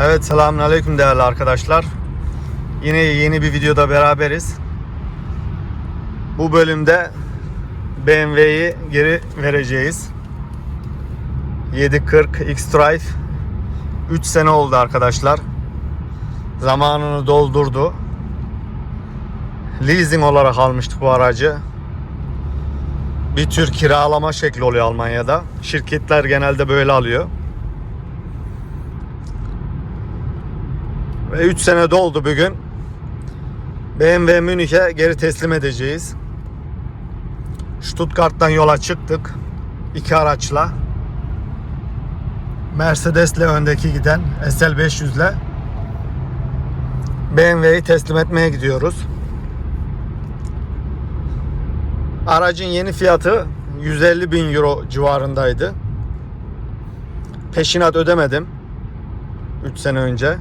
Evet selamünaleyküm değerli arkadaşlar. Yine yeni bir videoda beraberiz. Bu bölümde BMW'yi geri vereceğiz. 740 X-Drive 3 sene oldu arkadaşlar. Zamanını doldurdu. Leasing olarak almıştık bu aracı. Bir tür kiralama şekli oluyor Almanya'da. Şirketler genelde böyle alıyor. Ve 3 sene doldu bugün. BMW Münih'e geri teslim edeceğiz. Stuttgart'tan yola çıktık. iki araçla. Mercedes'le öndeki giden SL500'le BMW'yi teslim etmeye gidiyoruz. Aracın yeni fiyatı 150 bin euro civarındaydı. Peşinat ödemedim. 3 sene önce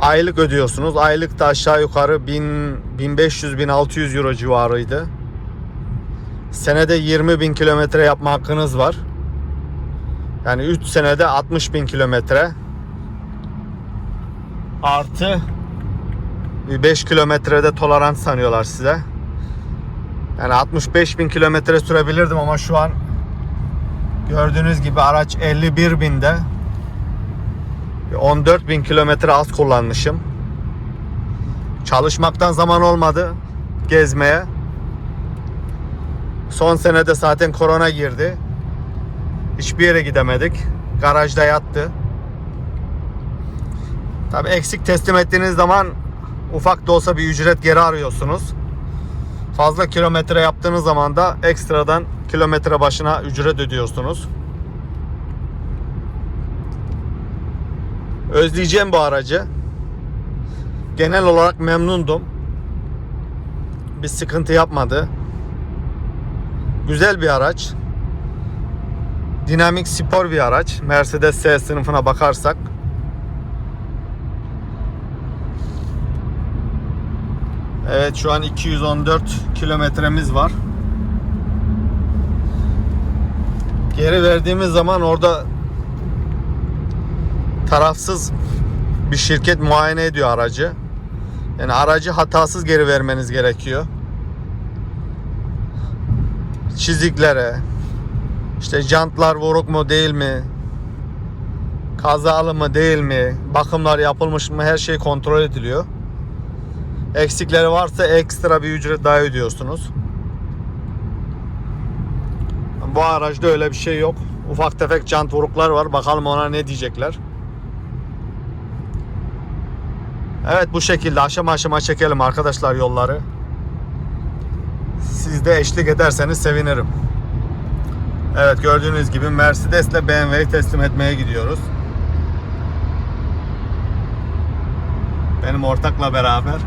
aylık ödüyorsunuz. Aylık da aşağı yukarı 1000 1500 1600 euro civarıydı. Senede 20 bin kilometre yapma hakkınız var. Yani 3 senede 60 bin kilometre. Artı bir 5 kilometrede tolerans sanıyorlar size. Yani 65 bin kilometre sürebilirdim ama şu an gördüğünüz gibi araç 51 binde. 14 bin kilometre az kullanmışım. Çalışmaktan zaman olmadı gezmeye. Son senede zaten korona girdi. Hiçbir yere gidemedik. Garajda yattı. Tabi eksik teslim ettiğiniz zaman ufak da olsa bir ücret geri arıyorsunuz. Fazla kilometre yaptığınız zaman da ekstradan kilometre başına ücret ödüyorsunuz. Özleyeceğim bu aracı. Genel olarak memnundum. Bir sıkıntı yapmadı. Güzel bir araç. Dinamik spor bir araç. Mercedes S sınıfına bakarsak. Evet şu an 214 kilometremiz var. Geri verdiğimiz zaman orada tarafsız bir şirket muayene ediyor aracı. Yani aracı hatasız geri vermeniz gerekiyor. Çiziklere, işte jantlar vuruk mu değil mi, kazalı mı değil mi, bakımlar yapılmış mı her şey kontrol ediliyor. Eksikleri varsa ekstra bir ücret daha ödüyorsunuz. Bu araçta öyle bir şey yok. Ufak tefek jant vuruklar var. Bakalım ona ne diyecekler. Evet bu şekilde aşama aşama çekelim arkadaşlar yolları. Siz de eşlik ederseniz sevinirim. Evet gördüğünüz gibi Mercedes ile BMW'yi teslim etmeye gidiyoruz. Benim ortakla beraber.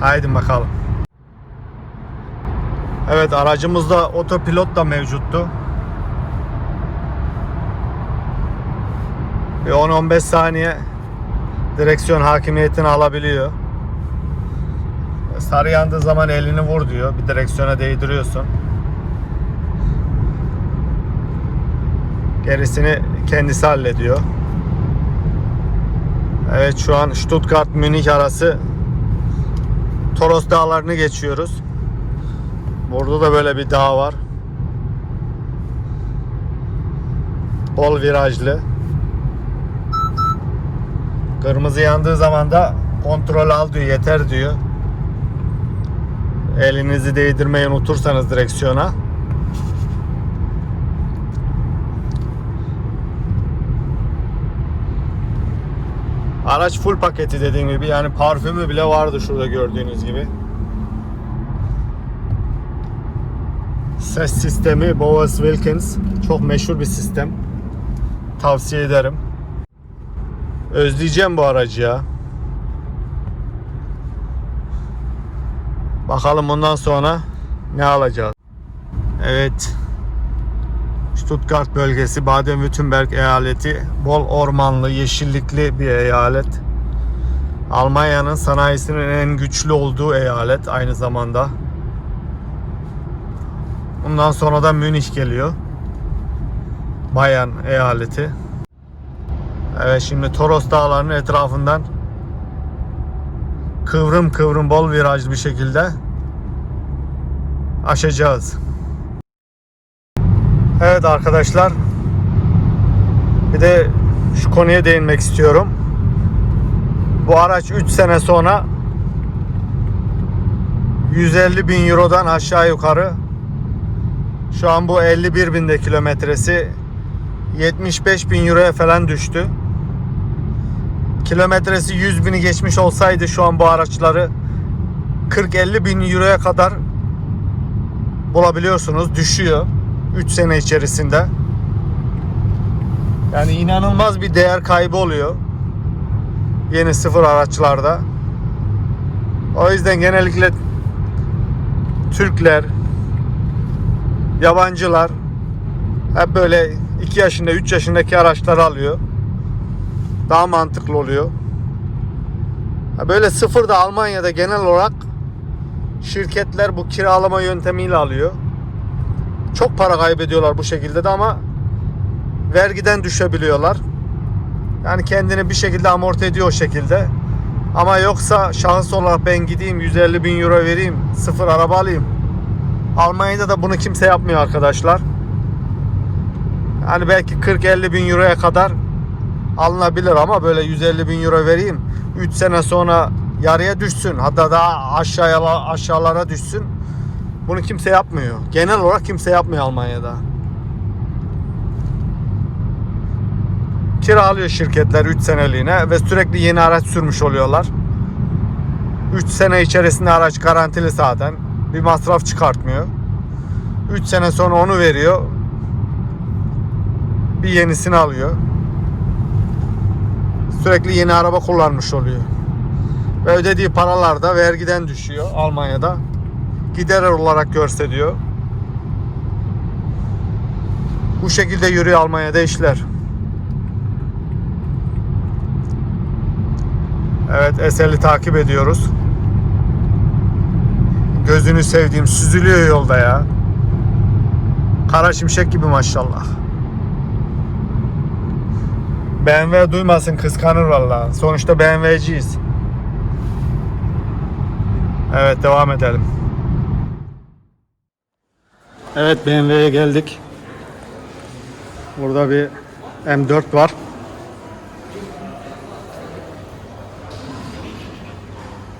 Haydi bakalım. Evet aracımızda otopilot da mevcuttu. Bir 10-15 saniye direksiyon hakimiyetini alabiliyor. Sarı yandığı zaman elini vur diyor. Bir direksiyona değdiriyorsun. Gerisini kendisi hallediyor. Evet şu an Stuttgart Münih arası Toros dağlarını geçiyoruz. Burada da böyle bir dağ var. Bol virajlı. Kırmızı yandığı zaman da kontrol al diyor, yeter diyor. Elinizi değdirmeyi unutursanız direksiyona. Araç full paketi dediğim gibi yani parfümü bile vardı şurada gördüğünüz gibi. Ses sistemi Bowers Wilkins çok meşhur bir sistem. Tavsiye ederim. Özleyeceğim bu aracı ya. Bakalım bundan sonra ne alacağız. Evet. Stuttgart bölgesi Baden-Württemberg eyaleti bol ormanlı, yeşillikli bir eyalet. Almanya'nın sanayisinin en güçlü olduğu eyalet aynı zamanda. Ondan sonra da Münih geliyor. Bayan eyaleti. Evet şimdi Toros Dağları'nın etrafından kıvrım kıvrım bol virajlı bir şekilde aşacağız. Evet arkadaşlar bir de şu konuya değinmek istiyorum. Bu araç 3 sene sonra 150 bin Euro'dan aşağı yukarı şu an bu 51 binde kilometresi 75 bin Euro'ya falan düştü. Kilometresi 100 bini geçmiş olsaydı şu an bu araçları 40-50 bin Euro'ya kadar bulabiliyorsunuz. Düşüyor 3 sene içerisinde. Yani inanılmaz bir değer kaybı oluyor. Yeni sıfır araçlarda. O yüzden genellikle Türkler, yabancılar hep böyle 2 yaşında 3 yaşındaki araçları alıyor. Daha mantıklı oluyor. Böyle sıfır da Almanya'da genel olarak şirketler bu kiralama yöntemiyle alıyor. Çok para kaybediyorlar bu şekilde de ama vergiden düşebiliyorlar. Yani kendini bir şekilde amorti ediyor o şekilde. Ama yoksa şahıs olarak ben gideyim 150 bin euro vereyim sıfır araba alayım. Almanya'da da bunu kimse yapmıyor arkadaşlar. Yani belki 40-50 bin euroya kadar alınabilir ama böyle 150 bin euro vereyim 3 sene sonra yarıya düşsün hatta daha aşağıya aşağılara düşsün bunu kimse yapmıyor. Genel olarak kimse yapmıyor Almanya'da. Kiralıyor şirketler 3 seneliğine ve sürekli yeni araç sürmüş oluyorlar. 3 sene içerisinde araç garantili zaten. Bir masraf çıkartmıyor. 3 sene sonra onu veriyor. Bir yenisini alıyor. Sürekli yeni araba kullanmış oluyor. Ve ödediği paralar da vergiden düşüyor Almanya'da. Gider olarak görse diyor. Bu şekilde yürüyor Almanya'da işler. Evet Esel'i takip ediyoruz. Gözünü sevdiğim süzülüyor yolda ya. Kara şimşek gibi maşallah. BMW duymasın kıskanır valla. Sonuçta BMW'ciyiz. Evet devam edelim. Evet BMW'ye geldik. Burada bir M4 var.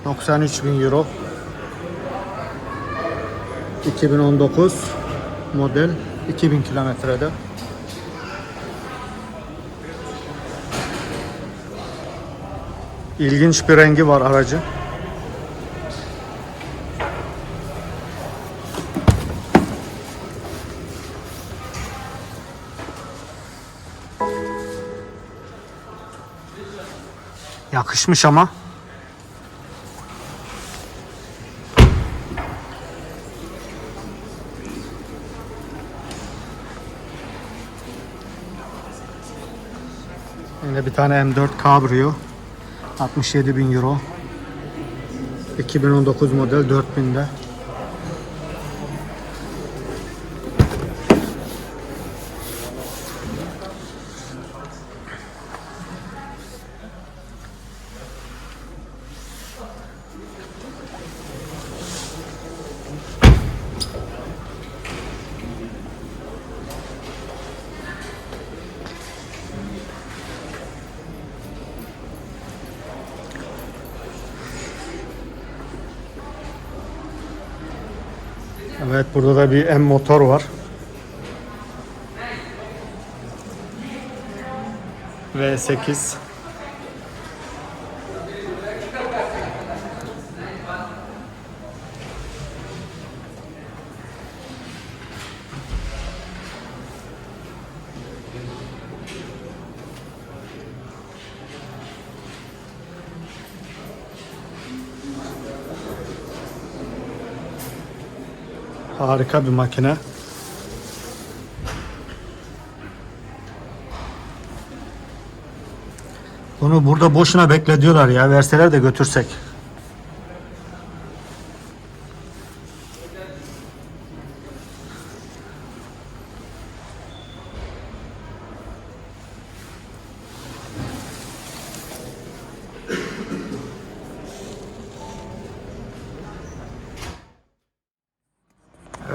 ...93 bin euro... ...2019... ...model... ...2000 kilometrede... İlginç bir rengi var aracı. Yakışmış ama. Yine bir tane M4 Cabrio. 67 bin euro. 2019 model 4000'de. Burada da bir M motor var. V8 Harika bir makine. Bunu burada boşuna beklediyorlar ya. Verseler de götürsek.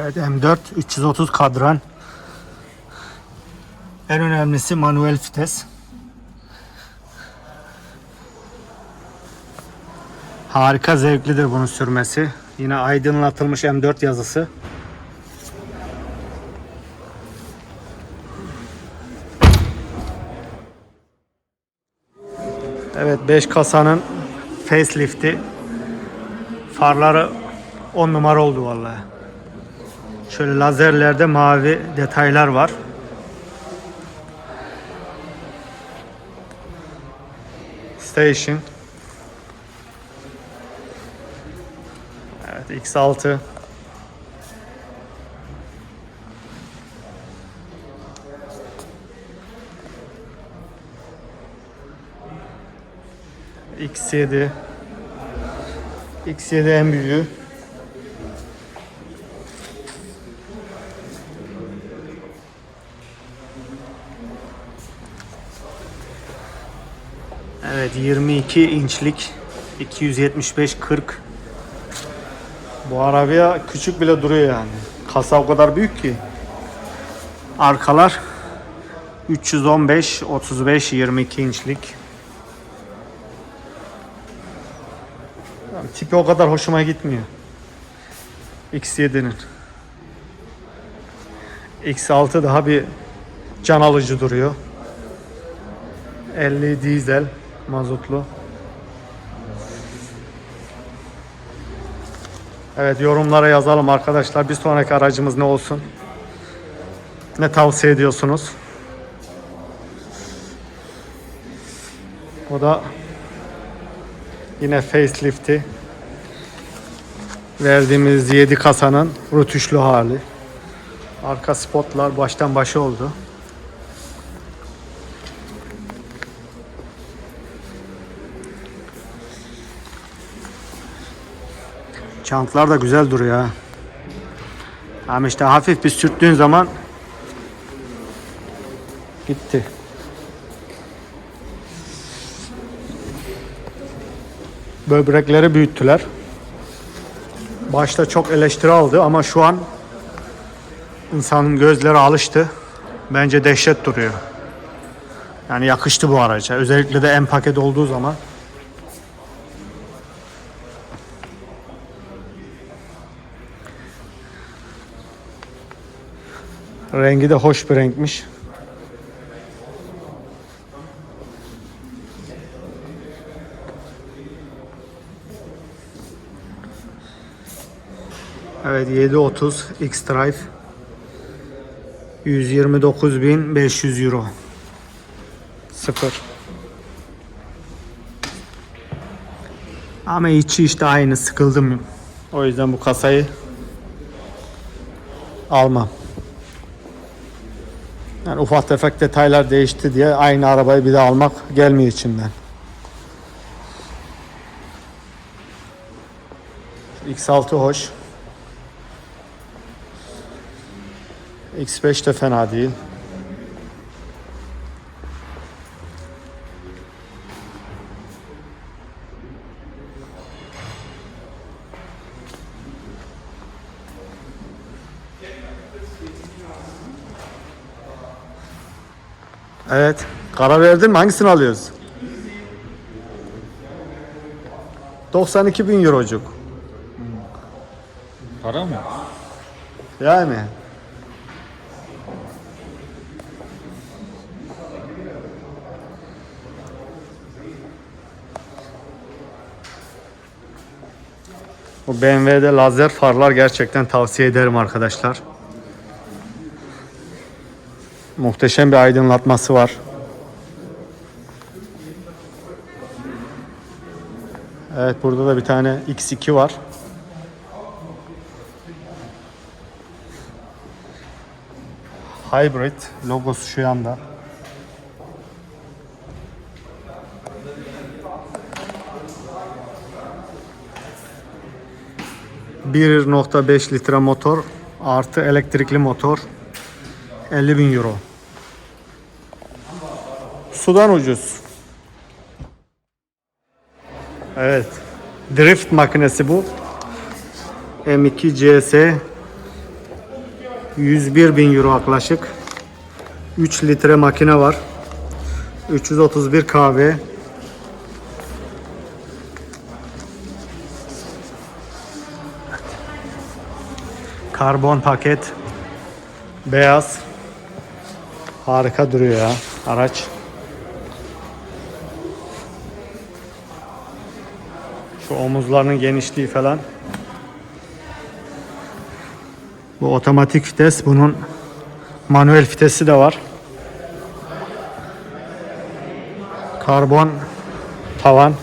Evet M4 330 kadran. En önemlisi manuel vites. Harika zevklidir bunun sürmesi. Yine aydınlatılmış M4 yazısı. Evet 5 kasanın facelifti. Farları 10 numara oldu vallahi. Şöyle lazerlerde mavi detaylar var. Station. Evet X6. X7 X7 en büyüğü 22 inçlik 275 40 Bu arabaya küçük bile duruyor yani. Kasa o kadar büyük ki. Arkalar 315 35 22 inçlik. Yani tipi o kadar hoşuma gitmiyor. X7'nin. X6 daha bir can alıcı duruyor. 50 dizel mazotlu. Evet yorumlara yazalım arkadaşlar. Bir sonraki aracımız ne olsun? Ne tavsiye ediyorsunuz? O da yine facelifti. Verdiğimiz 7 kasanın rötuşlu hali. Arka spotlar baştan başa oldu. Çantlar da güzel duruyor ha. Ama işte hafif bir sürttüğün zaman gitti. Böbrekleri büyüttüler. Başta çok eleştiri aldı ama şu an insanın gözleri alıştı. Bence dehşet duruyor. Yani yakıştı bu araca. Özellikle de en paket olduğu zaman. Rengi de hoş bir renkmiş. Evet 730 X-Drive. 129.500 Euro. Sıfır. Ama içi işte aynı sıkıldım. O yüzden bu kasayı Almam yani ufak tefek detaylar değişti diye aynı arabayı bir daha almak gelmiyor içimden. X6 hoş. X5 de fena değil. Evet. Karar verdin mi? Hangisini alıyoruz? 92 bin eurocuk. Para mı? Yani. Bu BMW'de lazer farlar gerçekten tavsiye ederim arkadaşlar. Muhteşem bir aydınlatması var. Evet burada da bir tane X2 var. Hybrid logosu şu yanda. ...1.5 litre motor artı elektrikli motor 50 bin euro. Sudan ucuz. Evet. Drift makinesi bu. M2 CS 101 bin euro yaklaşık. 3 litre makine var. 331 kahve. Karbon paket. Beyaz. Harika duruyor ya araç. Şu omuzlarının genişliği falan. Bu otomatik vites. Bunun manuel vitesi de var. Karbon tavan.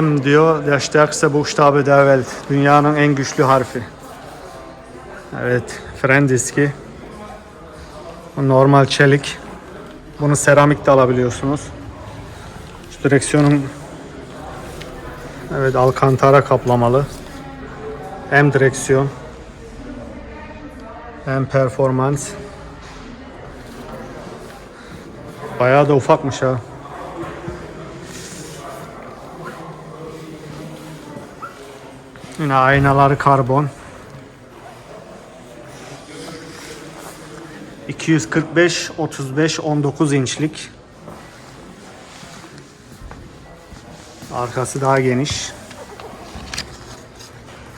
M diyor, der stärkste Buchstabe der. Dünyanın en güçlü harfi. Evet, fren diski. Normal çelik. Bunu seramik de alabiliyorsunuz. Şu direksiyonun Evet, alkantara kaplamalı. M direksiyon. M performans. Bayağı da ufakmış ha. Yine aynaları karbon. 245 35 19 inçlik. Arkası daha geniş.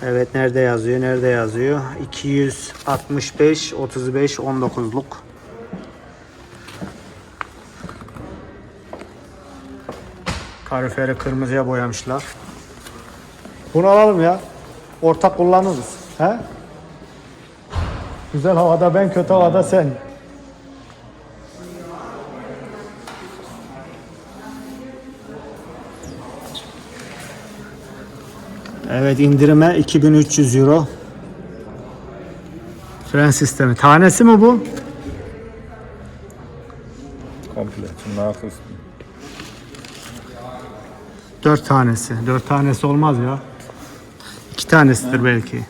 Evet nerede yazıyor? Nerede yazıyor? 265 35 19'luk. Kaloriferi kırmızıya boyamışlar. Bunu alalım ya. Ortak kullanırız. He? Güzel havada ben, kötü havada sen. Evet indirime 2300 euro. Fren sistemi. Tanesi mi bu? Komplett zum Nachrüsten. 4 tanesi. 4 tanesi olmaz ya. 2 tanesidir belki.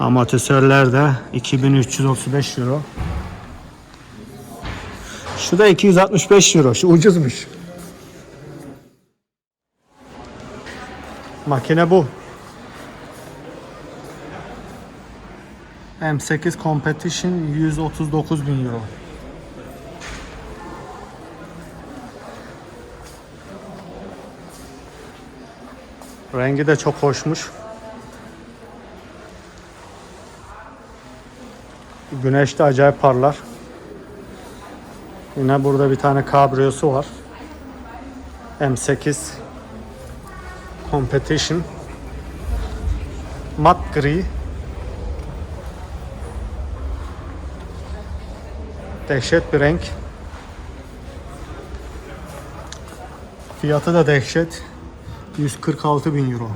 Amortisörler de 2335 euro. Şu da 265 euro. Şu ucuzmuş. Makine bu. M8 Competition 139 bin euro. Rengi de çok hoşmuş. Güneşte acayip parlar. Yine burada bir tane kabriyosu var. M8 Competition. Mat gri. Dehşet bir renk. Fiyatı da dehşet. 146 bin euro.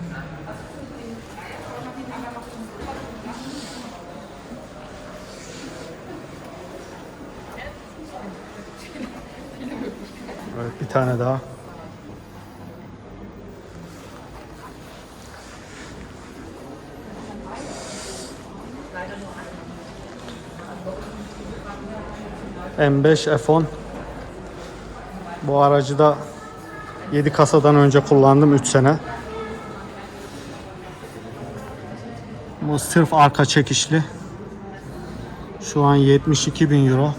Evet bir tane daha. M5 F10 Bu aracı da 7 kasadan önce kullandım 3 sene. Bu sırf arka çekişli. Şu an 72 bin euro.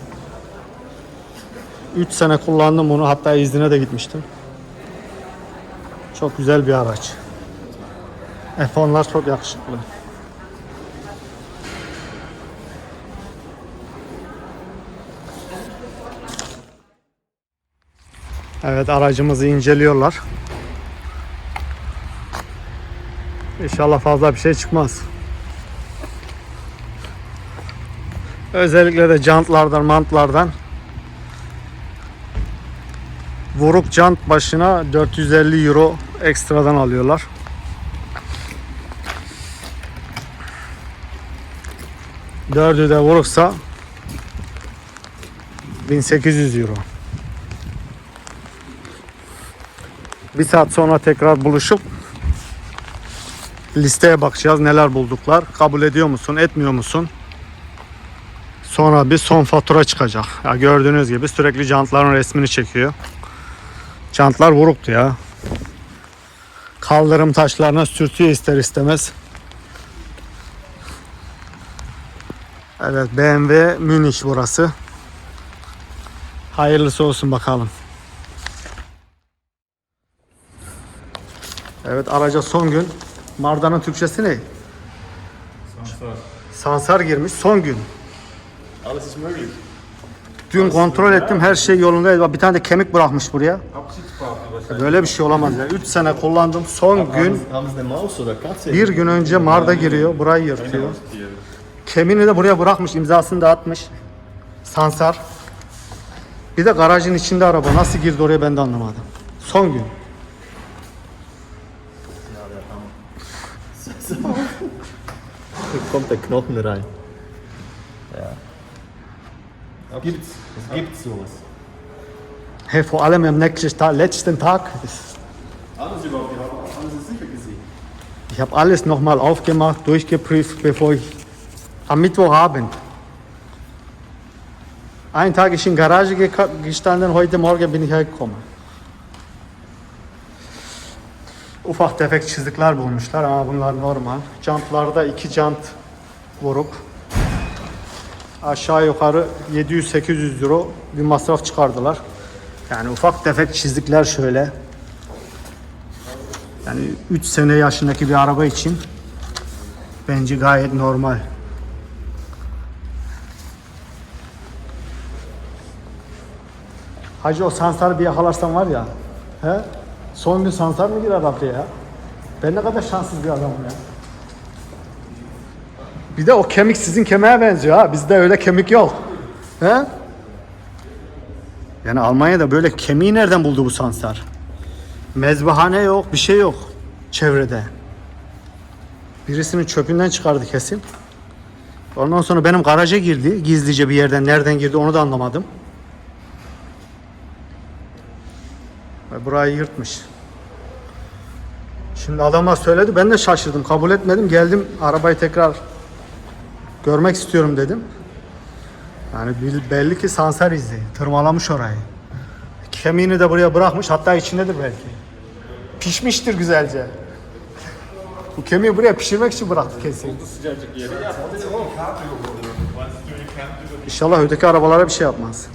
3 sene kullandım bunu hatta iznine de gitmiştim. Çok güzel bir araç. F10'lar çok yakışıklı. Evet aracımızı inceliyorlar. İnşallah fazla bir şey çıkmaz. Özellikle de jantlardan, mantlardan vuruk jant başına 450 euro ekstradan alıyorlar. Dördü de vuruksa 1800 euro. Bir saat sonra tekrar buluşup Listeye bakacağız neler bulduklar. Kabul ediyor musun, etmiyor musun? Sonra bir son fatura çıkacak. Ya gördüğünüz gibi sürekli jantların resmini çekiyor. Jantlar vuruktu ya. Kaldırım taşlarına sürtüyor ister istemez. Evet BMW Münih burası. Hayırlısı olsun bakalım. Evet araca son gün. Marda'nın Türkçesi ne? Sansar. Sansar girmiş son gün. Alles ist möglich. Dün kontrol ettim her şey yolundaydı. Bak Bir tane de kemik bırakmış buraya. Böyle bir şey olamaz ya. 3 sene kullandım. Son gün bir gün önce Marda giriyor. Burayı yırtıyor. Kemiğini de buraya bırakmış. imzasını da atmış. Sansar. Bir de garajın içinde araba. Nasıl girdi oraya ben de anlamadım. Son gün. Kommt der Knochen rein. Ja. Gibt's? Es gibt sowas. Hey, vor allem am nächsten Tag, letzten Tag. Sie überhaupt haben Sie sicher gesehen? Ich habe alles nochmal aufgemacht, durchgeprüft, bevor ich am Mittwochabend. Einen Tag ist in Garage gestanden, heute Morgen bin ich hergekommen. Ufak tefek çizikler bulmuşlar ama bunlar normal. Jantlarda iki jant vuruk. Aşağı yukarı 700-800 euro bir masraf çıkardılar. Yani ufak tefek çizikler şöyle. Yani 3 sene yaşındaki bir araba için bence gayet normal. Hacı o Sansar'ı bir yakalarsan var ya. He? Son gün Sansar mı girer arabaya ya? Ben ne kadar şanssız bir adamım ya. Bir de o kemik sizin kemiğe benziyor ha. Bizde öyle kemik yok. He? Yani Almanya'da böyle kemiği nereden buldu bu Sansar? Mezbahane yok, bir şey yok çevrede. Birisinin çöpünden çıkardı kesin. Ondan sonra benim garaja girdi. Gizlice bir yerden nereden girdi onu da anlamadım. Ve burayı yırtmış. Şimdi adamlar söyledi ben de şaşırdım. Kabul etmedim. Geldim arabayı tekrar görmek istiyorum dedim. Yani belli ki sansar izi. Tırmalamış orayı. Kemiğini de buraya bırakmış. Hatta içindedir belki. Pişmiştir güzelce. Bu kemiği buraya pişirmek için bıraktı kesin. İnşallah öteki arabalara bir şey yapmaz.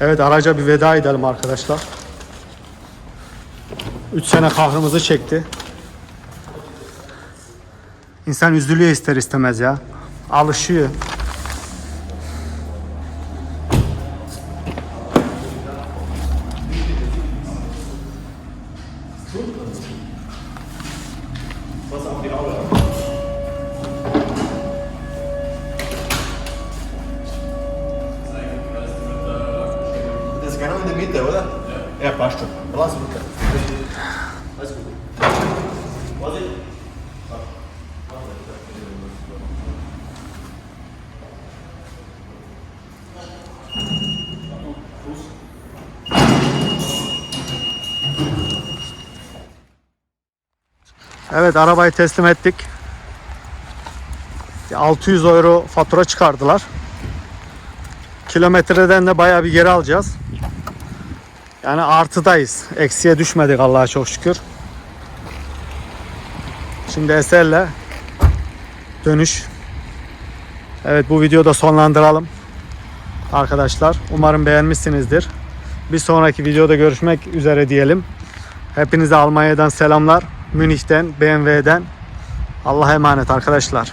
Evet araca bir veda edelim arkadaşlar. 3 sene kahrımızı çekti. İnsan üzülüyor ister istemez ya. Alışıyor. Das ist genau in der Mitte, oder? Ja. Ja, passt schon. Lass. Alles gut. Vorsicht. Evet arabayı teslim ettik. 600 euro fatura çıkardılar. Kilometreden de bayağı bir geri alacağız. Yani artıdayız. Eksiye düşmedik Allah'a çok şükür. Şimdi Eser'le dönüş. Evet bu videoda sonlandıralım. Arkadaşlar umarım beğenmişsinizdir. Bir sonraki videoda görüşmek üzere diyelim. Hepinize Almanya'dan selamlar. Münih'ten, BMW'den. Allah'a emanet arkadaşlar.